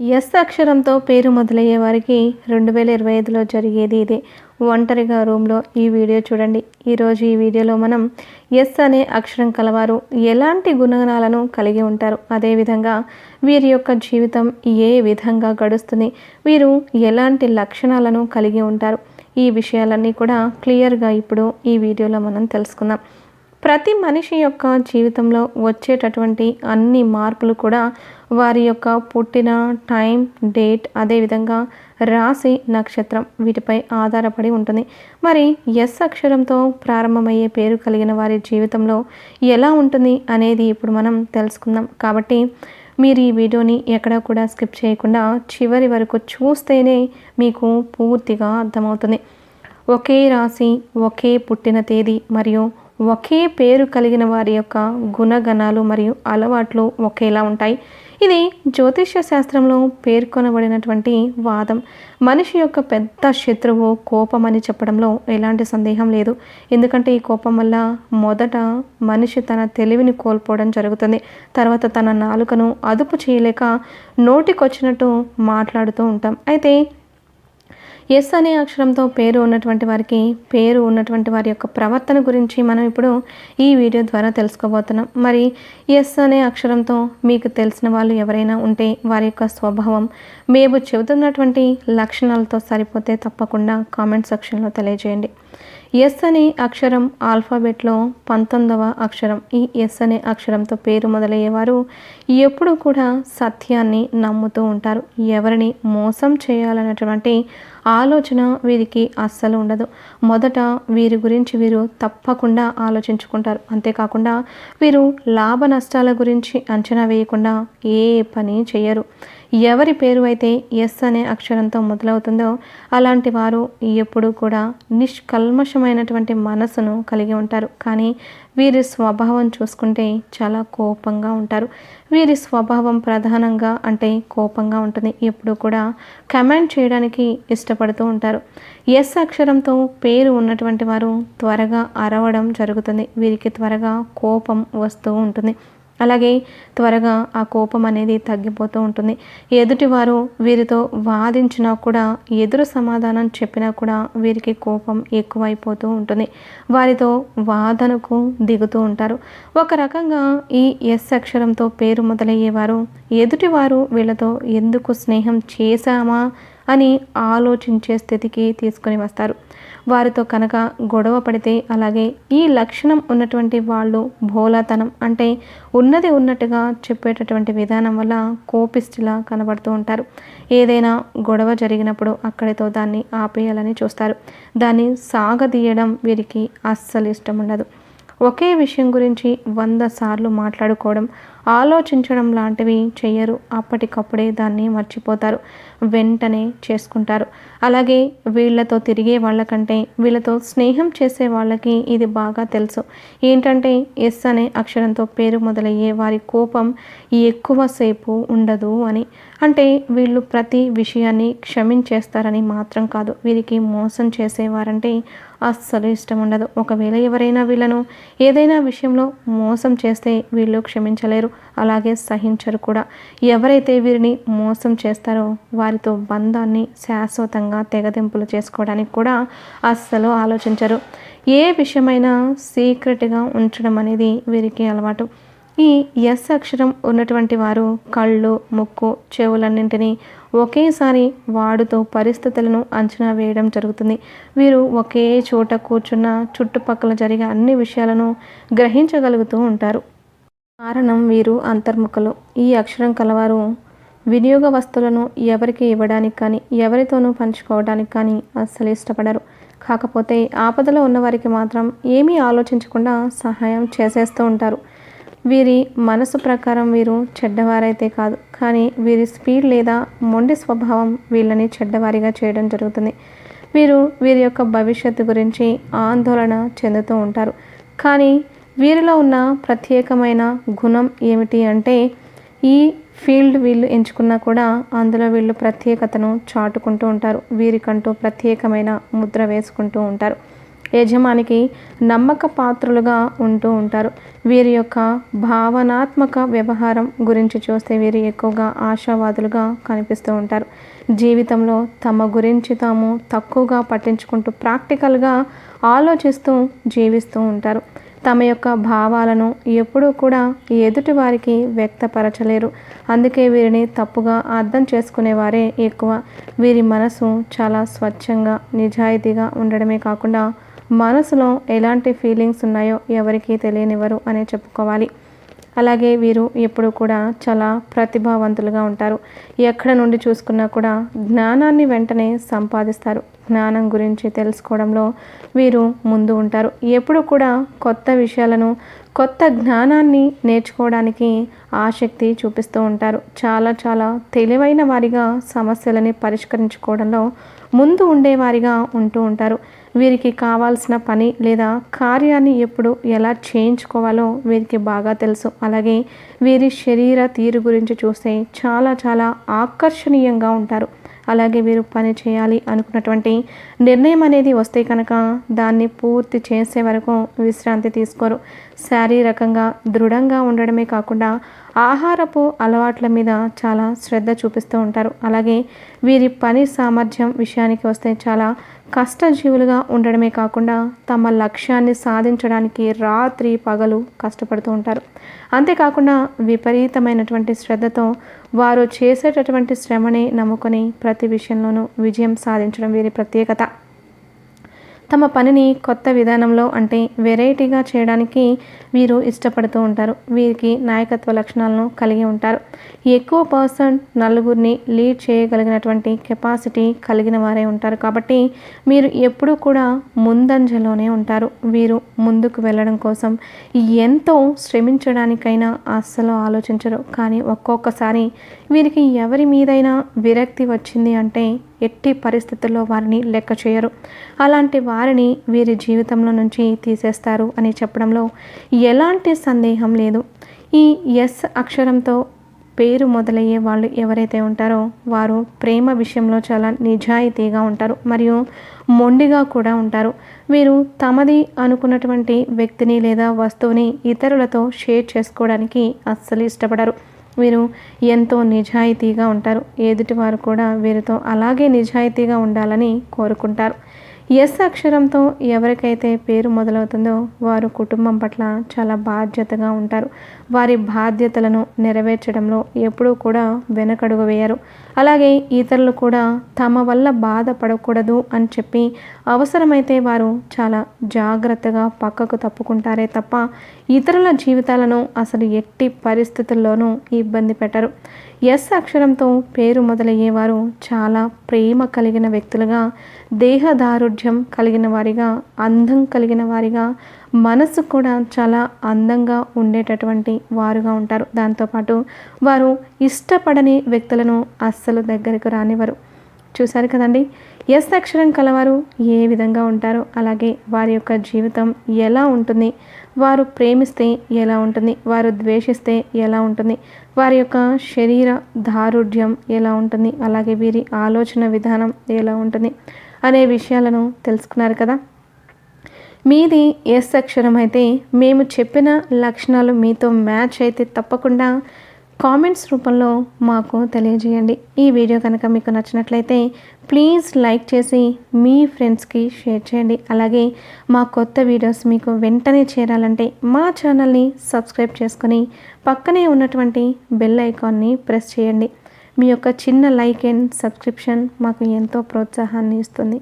Yes అక్షరంతో పేరు మొదలయ్యే వారికి రెండు వేల ఇరవై ఐదులో జరిగేది ఇదే. ఒంటరిగా రూమ్లో ఈ వీడియో చూడండి. ఈరోజు ఈ వీడియోలో మనం ఎస్ అనే అక్షరం కలవారు ఎలాంటి గుణగణాలను కలిగి ఉంటారు? అదేవిధంగా వీరి యొక్క జీవితం ఏ విధంగా గడుస్తుంది? వీరు ఎలాంటి లక్షణాలను కలిగి ఉంటారు? ఈ విషయాలన్నీ కూడా క్లియర్గా ఇప్పుడు ఈ వీడియోలో మనం తెలుసుకుందాం. ప్రతి మనిషి యొక్క జీవితంలో వచ్చేటటువంటి అన్ని మార్పులు కూడా వారి యొక్క పుట్టిన టైం డేట్ అదేవిధంగా రాశి నక్షత్రం వీటిపై ఆధారపడి ఉంటుంది. మరి ఎస్ అక్షరంతో ప్రారంభమయ్యే పేరు కలిగిన వారి జీవితంలో ఎలా ఉంటుంది అనేది ఇప్పుడు మనం తెలుసుకుందాం. కాబట్టి మీరు ఈ వీడియోని ఎక్కడా కూడా స్కిప్ చేయకుండా చివరి వరకు చూస్తేనే మీకు పూర్తిగా అర్థమవుతుంది. ఒకే రాశి ఒకే పుట్టిన తేదీ మరియు ఒకే పేరు కలిగిన వారి యొక్క గుణగణాలు మరియు అలవాట్లు ఒకేలా ఉంటాయి. ఇది జ్యోతిష్య శాస్త్రంలో పేర్కొనబడినటువంటి వాదం. మనిషి యొక్క పెద్ద శత్రువు కోపం అని చెప్పడంలో ఎలాంటి సందేహం లేదు. ఎందుకంటే ఈ కోపం వల్ల మొదట మనిషి తన తెలివిని కోల్పోవడం జరుగుతుంది. తర్వాత తన నాలుకను అదుపు చేయలేక నోటికొచ్చినట్టు మాట్లాడుతూ ఉంటాం. అయితే ఎస్ అనే అక్షరంతో పేరు ఉన్నటువంటి వారికి పేరు ఉన్నటువంటి వారి యొక్క ప్రవర్తన గురించి మనం ఇప్పుడు ఈ వీడియో ద్వారా తెలుసుకోబోతున్నాం. మరి ఎస్ అనే అక్షరంతో మీకు తెలిసిన వాళ్ళు ఎవరైనా ఉంటే వారి యొక్క స్వభావం మేము చెబుతున్నటువంటి లక్షణాలతో సరిపోతే తప్పకుండా కామెంట్ సెక్షన్లో తెలియజేయండి. ఎస్ అనే అక్షరం ఆల్ఫాబెట్లో పంతొమ్మిదవ అక్షరం ఈ ఎస్ అనే అక్షరంతో పేరు మొదలయ్యేవారు ఎప్పుడూ కూడా సత్యాన్ని నమ్ముతూ ఉంటారు. ఎవరిని మోసం చేయాలన్నటువంటి ఆలోచన వీరికి అస్సలు ఉండదు. మొదట వీరి గురించి వీరు తప్పకుండా ఆలోచించుకుంటారు. అంతేకాకుండా వీరు లాభ నష్టాల గురించి అంచనా వేయకుండా ఏ పని చేయరు. ఎవరి పేరు అయితే ఎస్ అనే అక్షరంతో మొదలవుతుందో అలాంటి వారు ఎప్పుడూ కూడా నిష్కల్మషమైనటువంటి మనసును కలిగి ఉంటారు. కానీ వీరి స్వభావం చూసుకుంటే చాలా కోపంగా ఉంటారు. వీరి స్వభావం ప్రధానంగా అంటే కోపంగా ఉంటుంది. ఎప్పుడూ కూడా కమెంట్ చేయడానికి ఇష్టపడుతూ ఉంటారు. ఎస్ అక్షరంతో పేరు ఉన్నటువంటి వారు త్వరగా అరవడం జరుగుతుంది. వీరికి త్వరగా కోపం వస్తూ ఉంటుంది. అలాగే త్వరగా ఆ కోపం అనేది తగ్గిపోతూ ఉంటుంది. ఎదుటివారు వీరితో వాదించినా కూడా ఎదురు సమాధానం చెప్పినా కూడా వీరికి కోపం ఎక్కువైపోతూ ఉంటుంది. వారితో వాదనకు దిగుతూ ఉంటారు. ఒక రకంగా ఈ ఎస్ అక్షరంతో పేరు మొదలయ్యేవారు ఎదుటివారు వీళ్ళతో ఎందుకు స్నేహం చేశామా అని ఆలోచించే స్థితికి తీసుకొని వస్తారు. వారితో కనుక గొడవ పడితే అలాగే ఈ లక్షణం ఉన్నటువంటి వాళ్ళు భోలాతనం అంటే ఉన్నది ఉన్నట్టుగా చెప్పేటటువంటి విధానం వల్ల కోపిస్టిలా కనబడుతూ ఉంటారు. ఏదైనా గొడవ జరిగినప్పుడు అక్కడితో దాన్ని ఆపేయాలని చూస్తారు. దాన్ని సాగదీయడం వీరికి అస్సలు ఇష్టం ఉండదు. ఒకే విషయం గురించి వంద సార్లు మాట్లాడుకోవడం ఆలోచించడం లాంటివి చెయ్యరు. అప్పటికప్పుడే దాన్ని మర్చిపోతారు. వెంటనే చేసుకుంటారు. అలాగే వీళ్ళతో తిరిగే వాళ్ళకంటే వీళ్ళతో స్నేహం చేసే వాళ్ళకి ఇది బాగా తెలుసు. ఏంటంటే ఎస్ అనే అక్షరంతో పేరు మొదలయ్యే వారి కోపం ఎక్కువసేపు ఉండదు అని. అంటే వీళ్ళు ప్రతి విషయాన్ని క్షమించేస్తారని మాత్రం కాదు. వీరికి మోసం చేసేవారంటే అస్సలు ఇష్టం ఉండదు. ఒకవేళ ఎవరైనా వీళ్ళను ఏదైనా విషయంలో మోసం చేస్తే వీళ్ళు క్షమించలేరు. అలాగే సహించరు కూడా. ఎవరైతే వీరిని మోసం చేస్తారో వారితో బంధాన్ని శాశ్వతంగా తెగదింపులు చేసుకోవడానికి కూడా అస్సలు ఆలోచించరు. ఏ విషయమైనా సీక్రెట్గా ఉంచడం అనేది వీరికి అలవాటు. ఈ ఎస్ అక్షరం ఉన్నటువంటి వారు కళ్ళు ముక్కు చెవులన్నింటినీ ఒకేసారి వాడుతూ పరిస్థితులను అంచనా వేయడం జరుగుతుంది. వీరు ఒకే చోట కూర్చున్న చుట్టుపక్కల జరిగే అన్ని విషయాలను గ్రహించగలుగుతూ ఉంటారు. కారణం వీరు అంతర్ముఖలు. ఈ అక్షరం కలవారు వినియోగ వస్తువులను ఎవరికి ఇవ్వడానికి కానీ ఎవరితోనూ పంచుకోవడానికి కానీ అస్సలు ఇష్టపడరు. కాకపోతే ఆపదలో ఉన్నవారికి మాత్రం ఏమీ ఆలోచించకుండా సహాయం చేసేస్తూ ఉంటారు. వీరి మనసు ప్రకారం వీరు చెడ్డవారైతే కాదు. కానీ వీరి స్పీడ్ లేదా మొండి స్వభావం వీళ్ళని చెడ్డవారిగా చేయడం జరుగుతుంది. వీరు వీరి యొక్క భవిష్యత్తు గురించి ఆందోళన చెందుతూ ఉంటారు. కానీ వీరిలో ఉన్న ప్రత్యేకమైన గుణం ఏమిటి అంటే ఈ ఫీల్డ్ వీళ్ళు ఎంచుకున్నా కూడా అందులో వీళ్ళు ప్రత్యేకతను చాటుకుంటూ ఉంటారు. వీరికంటూ ప్రత్యేకమైన ముద్ర వేసుకుంటూ ఉంటారు. యజమానికి నమ్మక పాత్రులుగా ఉంటూ ఉంటారు. వీరి యొక్క భావనాత్మక వ్యవహారం గురించి చూస్తే వీరు ఎక్కువగా ఆశావాదులుగా కనిపిస్తూ ఉంటారు. జీవితంలో తమ గురించి తాము తక్కువగా పట్టించుకుంటూ ప్రాక్టికల్గా ఆలోచిస్తూ జీవిస్తూ ఉంటారు. తమ యొక్క భావాలను ఎప్పుడూ కూడా ఎదుటి వారికి వ్యక్తపరచలేరు. అందుకే వీరిని తప్పుగా అర్థం చేసుకునేవారే ఎక్కువ. వీరి మనసు చాలా స్వచ్ఛంగా నిజాయితీగా ఉండడమే కాకుండా మనసులో ఎలాంటి ఫీలింగ్స్ ఉన్నాయో ఎవరికీ తెలియనివ్వరు అనే చెప్పుకోవాలి. అలాగే వీరు ఎప్పుడు కూడా చాలా ప్రతిభావంతులుగా ఉంటారు. ఎక్కడ నుండి చూసుకున్నా కూడా జ్ఞానాన్ని వెంటనే సంపాదిస్తారు. జ్ఞానం గురించి తెలుసుకోవడంలో వీరు ముందు ఉంటారు. ఎప్పుడు కూడా కొత్త విషయాలను కొత్త జ్ఞానాన్ని నేర్చుకోవడానికి ఆసక్తి చూపిస్తూ ఉంటారు. చాలా చాలా తెలివైన వారిగా సమస్యలని పరిష్కరించుకోవడంలో ముందు ఉండేవారిగా ఉంటూ ఉంటారు. వీరికి కావాల్సిన పని లేదా కార్యాన్ని ఎప్పుడు ఎలా చేయించుకోవాలో వీరికి బాగా తెలుసు. అలాగే వీరి శరీర తీరు గురించి చూస్తే చాలా చాలా ఆకర్షణీయంగా ఉంటారు. అలాగే వీరు పని చేయాలి అనుకున్నటువంటి నిర్ణయం అనేది వస్తే కనుక దాన్ని పూర్తి చేసే వరకు విశ్రాంతి తీసుకోరు. శారీరకంగా దృఢంగా ఉండడమే కాకుండా ఆహారపు అలవాట్ల మీద చాలా శ్రద్ధ చూపిస్తూ ఉంటారు. అలాగే వీరి పని సామర్థ్యం విషయానికి వస్తే చాలా కష్టజీవులుగా ఉండడమే కాకుండా తమ లక్ష్యాన్ని సాధించడానికి రాత్రి పగలు కష్టపడుతూ ఉంటారు. అంతేకాకుండా విపరీతమైనటువంటి శ్రద్ధతో వారు చేసేటటువంటి శ్రమని నమ్ముకొని ప్రతి విషయంలోనూ విజయం సాధించడం వీరి ప్రత్యేకత. తమ పనిని కొత్త విధానంలో అంటే వెరైటీగా చేయడానికి వీరు ఇష్టపడుతూ ఉంటారు. వీరికి నాయకత్వ లక్షణాలను కలిగి ఉంటారు. ఎక్కువ పర్సెంట్ నలుగురిని లీడ్ చేయగలిగినటువంటి కెపాసిటీ కలిగిన వారే ఉంటారు. కాబట్టి మీరు ఎప్పుడూ కూడా ముందంజలోనే ఉంటారు. వీరు ముందుకు వెళ్ళడం కోసం ఎంతో శ్రమించడానికైనా అస్సలు ఆలోచించరు. కానీ ఒక్కొక్కసారి వీరికి ఎవరి మీదైనా విరక్తి వచ్చింది అంటే ఎట్టి పరిస్థితుల్లో వారిని లెక్క చేయరు. అలాంటి వారిని వీరి జీవితంలో నుంచి తీసేస్తారు అని చెప్పడంలో ఎలాంటి సందేహం లేదు. ఈ ఎస్ అక్షరంతో పేరు మొదలయ్యే వాళ్ళు ఎవరైతే ఉంటారో వారు ప్రేమ విషయంలో చాలా నిజాయితీగా ఉంటారు మరియు మొండిగా కూడా ఉంటారు. వీరు తమది అనుకున్నటువంటి వ్యక్తిని లేదా వస్తువుని ఇతరులతో షేర్ చేసుకోవడానికి అస్సలు ఇష్టపడరు. వీరు ఎంతో నిజాయితీగా ఉంటారు. ఎదుటివారు కూడా వీరితో అలాగే నిజాయితీగా ఉండాలని కోరుకుంటారు. ఎస్ అక్షరంతో ఎవరికైతే పేరు మొదలవుతుందో వారు కుటుంబం పట్ల చాలా బాధ్యతగా ఉంటారు. వారి బాధ్యతలను నెరవేర్చడంలో ఎప్పుడూ కూడా వెనకడుగు వేయరు. అలాగే ఇతరులు కూడా తమ వల్ల బాధపడకూడదు అని చెప్పి అవసరమైతే వారు చాలా జాగ్రత్తగా పక్కకు తప్పుకుంటారే తప్ప ఇతరుల జీవితాలను అసలు ఎట్టి పరిస్థితుల్లోనూ ఇబ్బంది పెట్టరు. ఎస్ అక్షరంతో పేరు మొదలయ్యేవారు చాలా ప్రేమ కలిగిన వ్యక్తులుగా దేహదారుఢ్యం కలిగిన వారిగా అందం కలిగిన వారిగా మనసు కూడా చాలా అందంగా ఉండేటటువంటి వారుగా ఉంటారు. దాంతోపాటు వారు ఇష్టపడని వ్యక్తులను అస్సలు దగ్గరకు రానివారు చూశారు కదండి? ఎస్ అక్షరం కలవారు ఏ విధంగా ఉంటారో అలాగే వారి యొక్క జీవితం ఎలా ఉంటుంది వారు ప్రేమిస్తే ఎలా ఉంటుంది? వారు ద్వేషిస్తే ఎలా ఉంటుంది? వారి యొక్క శరీర దారుఢ్యం ఎలా ఉంటుంది? అలాగే వీరి ఆలోచన విధానం ఎలా ఉంటుంది? అనే విషయాలను తెలుసుకున్నారు కదా. మీది ఎస్ అక్షరం అయితే మేము చెప్పిన లక్షణాలు మీతో మ్యాచ్ అయితే తప్పకుండా కామెంట్స్ రూపంలో మాకు తెలియజేయండి. ఈ వీడియో కనుక మీకు నచ్చినట్లయితే ప్లీజ్ లైక్ చేసి మీ ఫ్రెండ్స్కి షేర్ చేయండి. అలాగే మా కొత్త వీడియోస్ మీకు వెంటనే చేరాలంటే మా ఛానల్ని సబ్స్క్రైబ్ చేసుకొని పక్కనే ఉన్నటువంటి బెల్ ఐకాన్ని ప్రెస్ చేయండి. మీ యొక్క చిన్న లైక్ అండ్ సబ్స్క్రిప్షన్ మాకు ఎంతో ప్రోత్సాహాన్ని ఇస్తుంది.